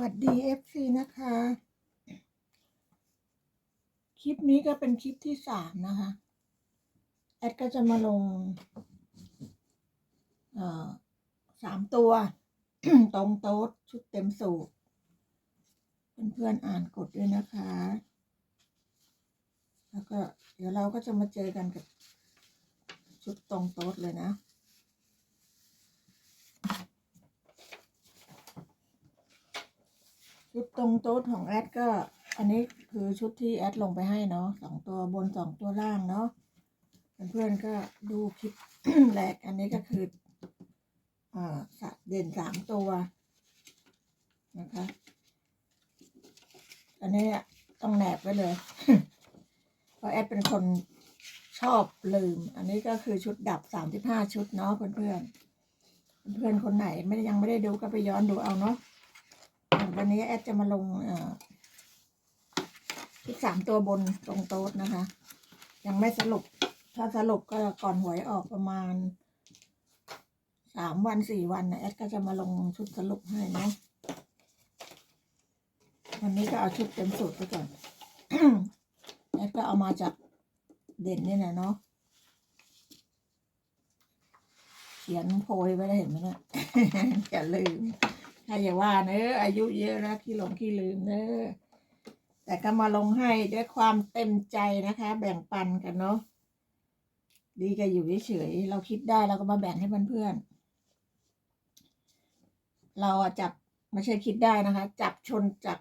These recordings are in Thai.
วัสดี FC นะคะ คลิปนี้ก็เป็นคลิปที่สามนะคะ แอดก็จะมาลงสามตัว ตรงโต๊ดชุดเต็มสูตรเพื่อนๆอ่านกดด้วยนะคะ แล้วก็เดี๋ยวเราก็จะมาเจอกันกับชุดตรงโต๊ดเลยนะ ชุดตรงโต๊ดของแอดก็ อันนี้คือชุดที่แอดลงไปให้เนาะสองตัวบนสองตัวล่างเนาะเพื่อนๆก็ดูคลิปแรกอันนี้ก็คืออ่าสะเด่นสามตัวนะคะ อันนี้ต้องแนบไว้เลย เพราะแอดเป็นคนชอบลืม อันนี้ก็คือชุดดับสามสิบห้าชุดเนาะเพื่อนๆเพื่อนๆคนไหนไม่ยังไม่ได้ดูก็ไปย้อนดูเอาเนาะ วันนี้แอดจะมาลงเอ่อที่สามตัวบนตรงโต๊ดนะคะ ยังไม่สรุป ถ้าสรุปก็ก่อนหวยออกประมาณสามวันสี่วันนะแอดก็จะมาลงชุดสรุปให้นะวันนี้ก็เอาชุดเต็มสูตรไปก่อนแอดก็เอามาจากเด่นนี่แหละเนาะเขียนโพยไว้ได้เห็นไหมเนี่ยอย่าลืม ถ้าอย่าว่าเนอะอายุเยอะแล้วขี้หลงขี้ลืมเนอะแต่ก็มาลงให้ด้วยความเต็มใจนะคะ แบ่งปันกันเนาะดีก็อยู่เฉยๆเราคิดได้เราก็มาแบ่งให้เพื่อนๆเราจับไม่ใช่คิดได้นะคะ จับชนจาก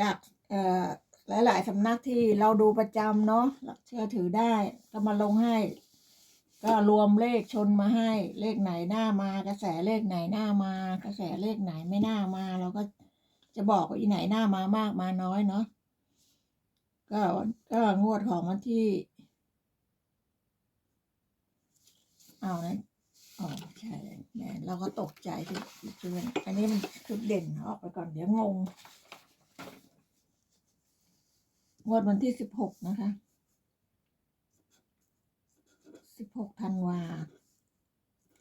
จากเอ่อหลายๆสำนักที่เราดูประจำเนาะเชื่อถือได้ก็มาลงให้ ก็รวมเลขชนมาให้ เลขไหนหน้ามากระแสเลขไหนหน้ามากระแสเลขไหนไม่หน่ามา เราก็จะบอกว่าอีไหนหน้ามามากมาน้อยเนาะก็ก็งวดของวันที่เอานะอ๋อใช่แหมเราก็ตกใจที่เพื่ออันนี้มันชุดเด่นออกไปก่อนเดี๋ยวงง งวดวันที่สิบหกนะคะ สิบหกธันวา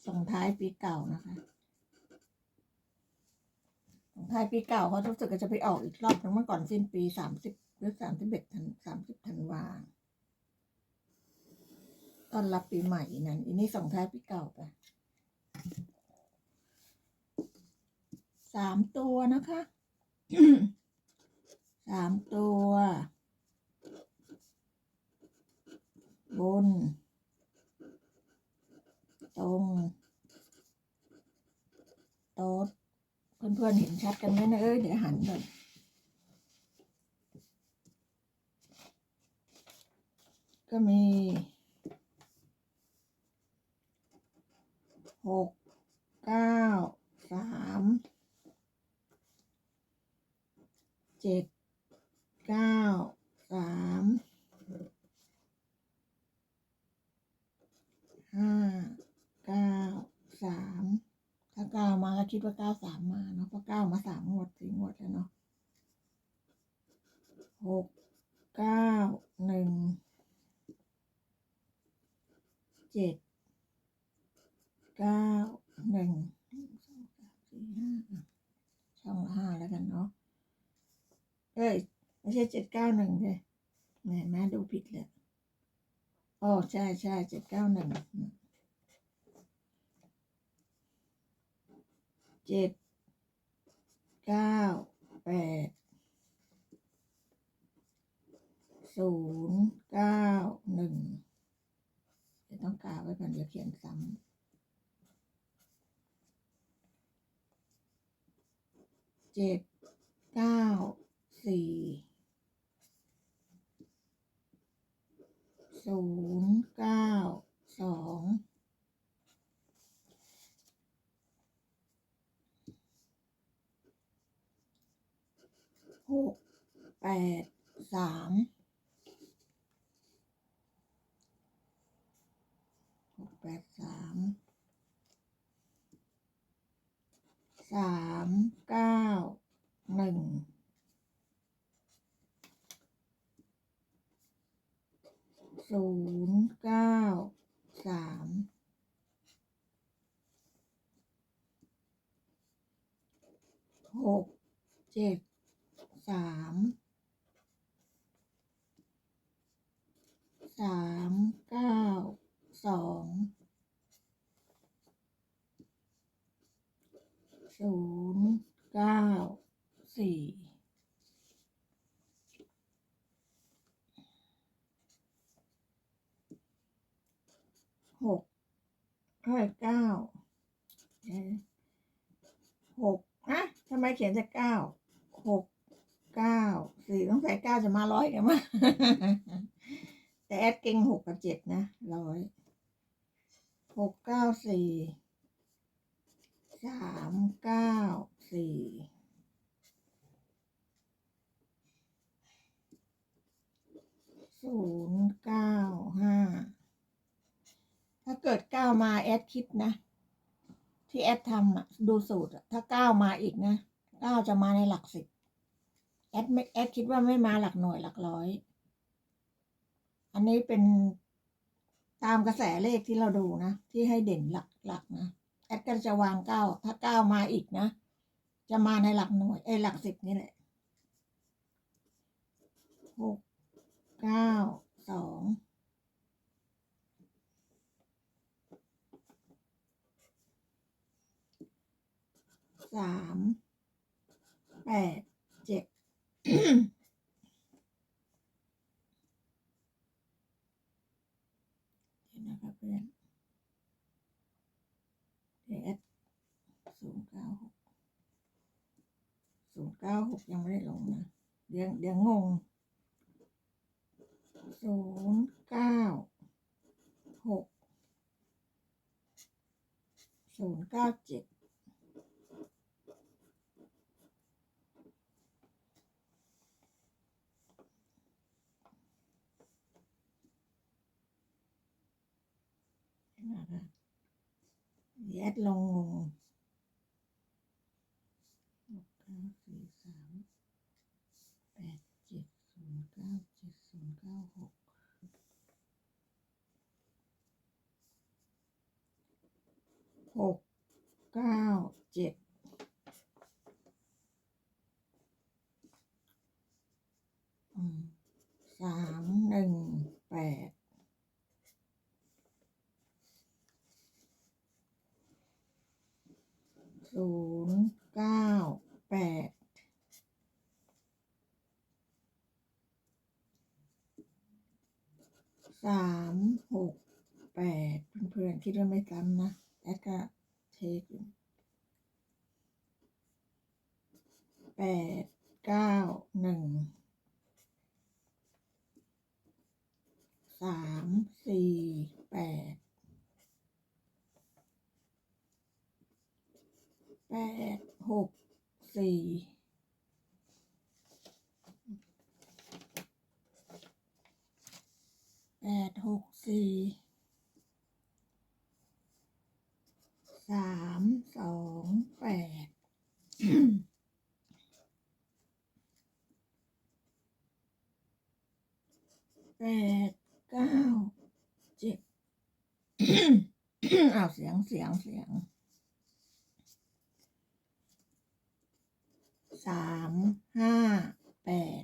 ส่งท้ายปีเก่านะคะส่งท้ายปีเก่าเขารู้สึกจะไปออกอีกรอบนึงเมื่อก่อนสิ้นปีสามสิบหรือสามสิบเอ็ดธันสามสิบธันวาต้อนรับปีใหม่นั่นอันนี้ส่งท้ายปีเก่าไปสามตัวนะคะสามตัว บน ตรงโต๊ดเพื่อนๆเห็นชัดกันไหมนะเอ้ยเดี๋ยวหันก่อนก็มีหกเก้าสามเจ็ดเก้าสามห้าเก้า สามถ้าเก้ามาก็คิดว่าเก้าสามมาเนาะเพราะเก้ามาสามงวดสี่งวดแล้วเนาะหกเก้าหนึ่งเจ็ดเก้าหนึ่งสองสามสี่ห้าช่องละห้าแล้วกันเนาะเอ้ยไม่ใช่เจ็ดเก้าหนึ่งเลยแหมแม่ดูผิดเลยโอ้ใช่ใช่เจ็ดเก้าหนึ่ง เจ็ดเก้าแปดศูนย์เก้าหนึ่งเดี๋ยวต้องกาไว้ก่อนเดี๋ยวเขียนซ้ำเจ็ดเก้าสี่ศูนย์เก้าสอง หกแปดสามหกแปดสามสามเก้าหนึ่งศูนย์เก้าสามหกเจ็ด สามสามเก้าสองศูนย์เก้าสี่หกเอ้ยเก้าหกอะทำไมเขียนจะเก้าหก เก้าสี่ต้องใส่เก้าจะมาร้อยกันมั้ยแต่แอดเก่งหกกับเจ็ดนะร้อยหกเก้าสี่สามเก้าสี่ศูนย์เก้าห้าถ้าเกิดเก้ามาแอดคิดนะ ที่แอดทำอะดูสูตรอะถ้าเก้ามาอีกนะเก้าจะมาในหลักสิบ แอดไม่แอดคิดว่าไม่มาหลักหน่วยหลักร้อย อันนี้เป็นตามกระแสเลขที่เราดูนะ ที่ให้เด่นหลักหลักนะแอดก็จะวางเก้าถ้าเก้ามาอีกนะ จะมาในหลักหน่วยเอหลักสิบนี่แหละหกเก้าสองสามแปด เดี๋ยวนะครับเพื่อนเดี๋ยวแอดศูนย์เก้าหกศูนย์เกยังไม่ได้ลงนะเดี๋ยวเดี๋ยวงงศูนย์เก้าหกศูนย์เก้าเจ็ดนะคะเดี๋ยวแอดลงงงหกเก้าสี่สามแปดเจ็ดศูนย์ เก้าเจ็ดศูนย์เก้าหกหกเก้าเจ็ดอืมสามหนึ่งแปด ศูนย์เก้าแปดสามหกแปด เพื่อนๆคิดว่าไม่ซ้ำนะแอดก็เทคแปดเก้าหนึ่งสามสี่แปดแปดหกสี่แปดหกสี่ามสองแปด แปดเก้าเจ็ด อ้าวเสียงเสียงเสียงสามห้าแปด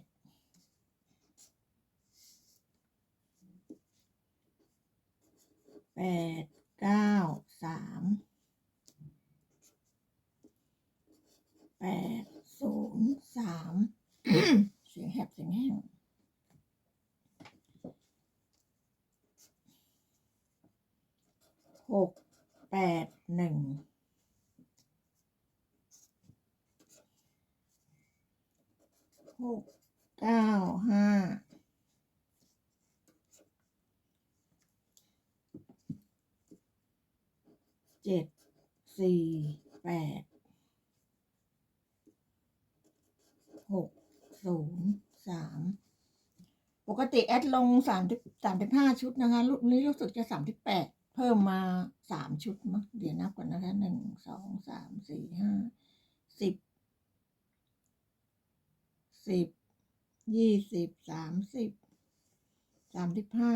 แปดเก้าสามแปดศูนย์สาม เสียงแหบเสียงแห้ง หกแปดหนึ่งหกเก้าห้าเจ็ดสี่แปดหกศูนย์สามปกติแอดลงสามสามสิบห้าชุดนะคะรุ่นนี้รู้สึกจะสามสิบแปด เพิ่มมาสามชุดมั้งเดี๋ยวนับก่อนนะคะหนึ่งสองสามสี่ห้าสิบสิบยี่สิบสามสิบสามสิบห้า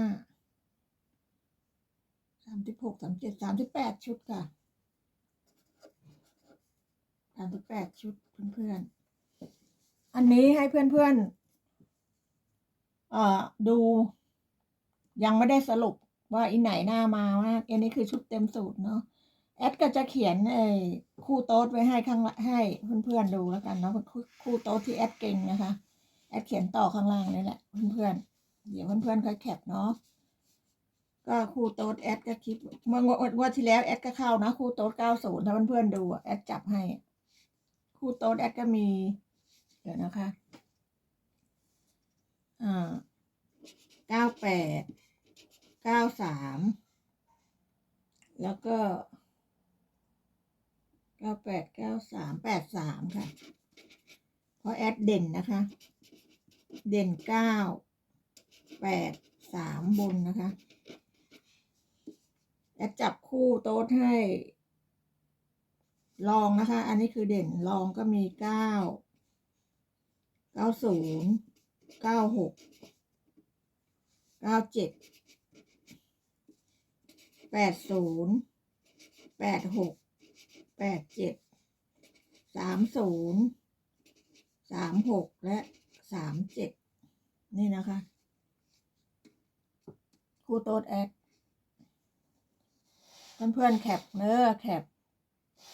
สามสิบหกสามเจ็ดสามสิบแปดชุดค่ะสามสิบแปดชุดเพื่อนๆ อันนี้ให้เพื่อนๆ เอ่อดูยังไม่ได้สรุป ว่าอีไหนหน้ามามากอันนี้คือชุดเต็มสูตรเนาะแอดก็จะเขียนไอ้คู่โต๊ดไว้ให้ข้างละให้เพื่อนๆดูแล้วกันเนาะคู่โต๊ดที่แอดเก่งนะคะแอดเขียนต่อข้างล่างนี่แหละเพื่อนๆเดี๋ยวเพื่อนๆค่อยแคปเนาะก็คู่โต๊ดแอดก็คิดเมื่องวดงวดที่แล้วแอดก็เข้านะคู่โต๊ดเก้าศูนย์ถ้าเพื่อนๆดูแอดจับให้ คู่โต๊ดแอดก็มี เดี๋ยวนะคะอ่าเก้าแปด เก้าสามแล้วก็เก้าแปดเก้าสามแปดสามค่ะเพราะแอดเด่นนะคะ เด่นเก้าแปดสามบนนะคะแอดจับคู่โต๊ดให้ ลองนะคะ อันนี้คือเด่นลองก็มีเก้าเก้าศูนย์เก้าหกเก้าเจ็ด แปดศูนย์แปดหกแปดเจ็ดสามศูนย์สามหกและสามเจ็ดนี่นะคะคูโต๊ดแอดเพื่อนๆแคปเนื้อแคป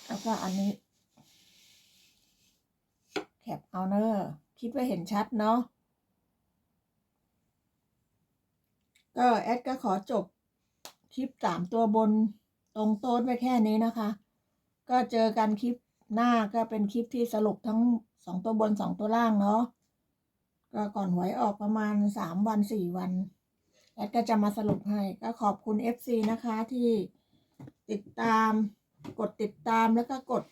แล้วก็อันนี้ แคปเอาเนอร์คิดว่าเห็นชัดเนาะก็แอดก็ขอจบ คลิปสามตัวบนตรงโต๊ดไว้แค่นี้นะคะ ก็เจอกันคลิปหน้าก็เป็นคลิปที่สรุปทั้งสองตัวบนสองตัวล่างเนาะก็ก่อนหวยออกประมาณสามวันสี่วันแอดก็จะมาสรุปให้ก็ขอบคุณ FC นะคะที่ติดตามกดติดตามแล้วก็กด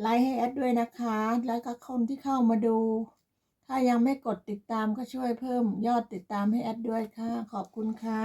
ไลค์ให้แอดด้วยนะคะ แล้วก็คนที่เข้ามาดู ถ้ายังไม่กดติดตามก็ช่วยเพิ่มยอดติดตามให้แอดด้วยค่ะ ขอบคุณค่ะ